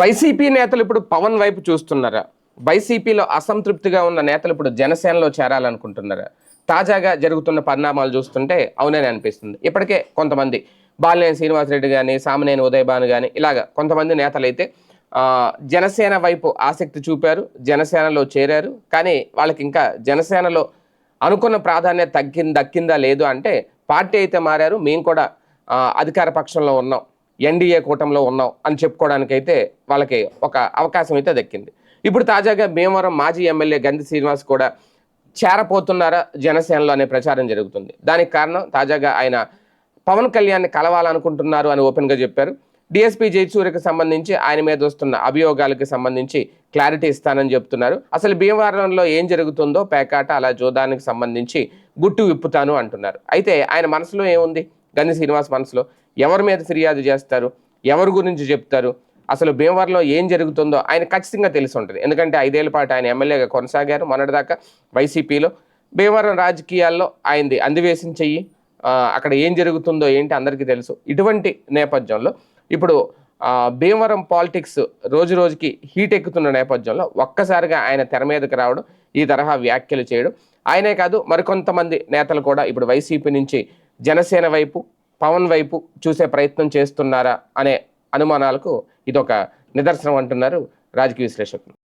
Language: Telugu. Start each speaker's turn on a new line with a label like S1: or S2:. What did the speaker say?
S1: వైసీపీ నేతలు ఇప్పుడు పవన్ వైపు చూస్తున్నారా? వైసీపీలో అసంతృప్తిగా ఉన్న నేతలు ఇప్పుడు జనసేనలో చేరాలనుకుంటున్నారా? తాజాగా జరుగుతున్న పరిణామాలు చూస్తుంటే అవునని అనిపిస్తుంది. ఇప్పటికే కొంతమంది బాలినేని శ్రీనివాసరెడ్డి కానీ సామినేని ఉదయభాను కానీ ఇలాగ కొంతమంది నేతలు అయితే జనసేన వైపు ఆసక్తి చూపారు జనసేనలో చేరారు. కానీ వాళ్ళకి ఇంకా జనసేనలో అనుకున్న ప్రాధాన్యత తగ్గింది దక్కిందా లేదు అంటే పార్టీ అయితే మారారు. మేము కూడా అధికార పక్షంలో ఉన్నాం. ఎన్డీఏ కూటమిలో ఉన్నాం అని చెప్పుకోవడానికైతే వాళ్ళకి ఒక అవకాశం అయితే దక్కింది. ఇప్పుడు తాజాగా భీమవరం మాజీ ఎమ్మెల్యే గంధి శ్రీనివాస్ కూడా చేరపోతున్నారా జనసేనలో అనే ప్రచారం జరుగుతుంది. దానికి కారణం తాజాగా ఆయన పవన్ కళ్యాణ్ని కలవాలనుకుంటున్నారు అని ఓపెన్గా చెప్పారు. డిఎస్పీ జయచూరికి సంబంధించి ఆయన మీద వస్తున్న అభియోగాలకు సంబంధించి క్లారిటీ ఇస్తానని చెప్తున్నారు. అసలు భీమవరంలో ఏం జరుగుతుందో పేకాట అలా జోదానికి సంబంధించి గుట్టు విప్పుతాను అంటున్నారు. అయితే ఆయన మనసులో ఏముంది? గంధి శ్రీనివాస్ మనసులో ఎవరి మీద ఫిర్యాదు చేస్తారు? ఎవరి గురించి చెప్తారు? అసలు భీమవరంలో ఏం జరుగుతుందో ఆయన ఖచ్చితంగా తెలిసి ఉంటుంది. ఎందుకంటే ఐదేళ్ళ పాటు ఆయన ఎమ్మెల్యేగా కొనసాగారు. మొన్నటిదాకా వైసీపీలో భీమవరం రాజకీయాల్లో ఆయనది అందివేసిన చెయ్యి. అక్కడ ఏం జరుగుతుందో ఏంటి అందరికీ తెలుసు. ఇటువంటి నేపథ్యంలో ఇప్పుడు భీమవరం పాలిటిక్స్ రోజు రోజుకి హీట్ ఎక్కుతున్న నేపథ్యంలో ఒక్కసారిగా ఆయన తెర మీదకి రావడం ఈ తరహా వ్యాఖ్యలు చేయడం ఆయనే కాదు మరికొంతమంది నేతలు కూడా ఇప్పుడు వైసీపీ నుంచి జనసేన వైపు పవన్ వైపు చూసే ప్రయత్నం చేస్తున్నారా అనే అనుమానాలకు ఇదొక నిదర్శనం అంటున్నారు రాజకీయ విశ్లేషకులు.